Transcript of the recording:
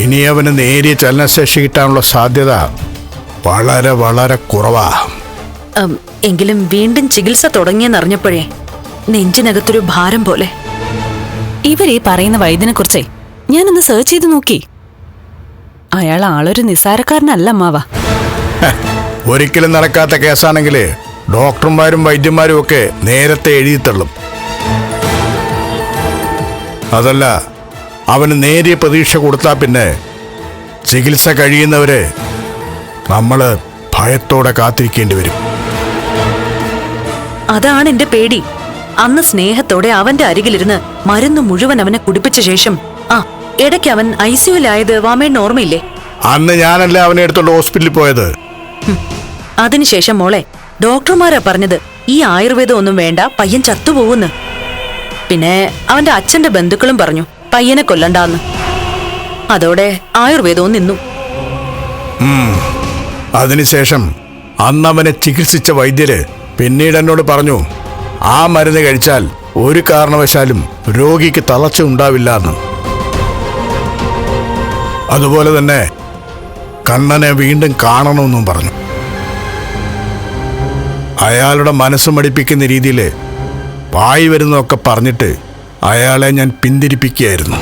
ഇനി അവന് നേരിയ ചലനശേഷി കിട്ടാനുള്ള സാധ്യത വളരെ വളരെ കുറവാ. എങ്കിലും വീണ്ടും ചികിത്സ തുടങ്ങിയെന്നറിഞ്ഞപ്പോഴേ നെഞ്ചിനകത്തൊരു ഭാരം പോലെ. ഇവരീ പറയുന്ന വൈദ്യനെ കുറിച്ചേ ഞാനൊന്ന് സെർച്ച് ചെയ്ത് നോക്കി. അയാൾ ആളൊരു നിസ്സാരക്കാരനല്ല അമ്മാവ. ഒരിക്കലും നടക്കാത്ത കേസാണെങ്കിൽ ഡോക്ടർമാരും വൈദ്യന്മാരും ഒക്കെ നേരത്തെ എഴുതിത്തള്ളും. അതല്ല അവന് നേരിയ പ്രതീക്ഷ കൊടുത്താൽ പിന്നെ ചികിത്സ കഴിയുന്നവരെ നമ്മൾ ഭയത്തോടെ കാത്തിരിക്കേണ്ടി വരും. അതാണ് എന്റെ പേടി. അന്ന് സ്നേഹത്തോടെ അവന്റെ അരികിലിരുന്ന് മരുന്ന് മുഴുവൻ അവനെ കുടിപ്പിച്ച ശേഷം ആ ഇടയ്ക്ക് അവൻ ഐ സിയുലായത് വാമേണ്ണ ഓർമ്മയില്ലേ? അന്ന് ഞാനല്ല അവനെ എടുത്തോണ്ട് ഹോസ്പിറ്റലിൽ പോയത്? അതിനുശേഷം മോളെ ഡോക്ടർമാരാ പറഞ്ഞത് ഈ ആയുർവേദം ഒന്നും വേണ്ട പയ്യൻ ചത്തുപോകുന്നു. പിന്നെ അവന്റെ അച്ഛന്റെ ബന്ധുക്കളും പറഞ്ഞു പയ്യനെ കൊല്ലണ്ടാന്ന്. അതോടെ ആയുർവേദവും നിന്നു. അതിനുശേഷം അന്നവനെ ചികിത്സിച്ച വൈദ്യര് പിന്നീട് എന്നോട് പറഞ്ഞു ആ മരുന്ന് കഴിച്ചാൽ ഒരു കാരണവശാലും രോഗിക്ക് തളർച്ച ഉണ്ടാവില്ല എന്ന് അതുപോലെ തന്നെ കണ്ണനെ വീണ്ടും കാണണമെന്നും പറഞ്ഞു. അയാളുടെ മനസ്സ് മടിപ്പിക്കുന്ന രീതിയിൽ വായി വരുന്നതൊക്കെ പറഞ്ഞിട്ട് അയാളെ ഞാൻ പിന്തിരിപ്പിക്കുകയായിരുന്നു.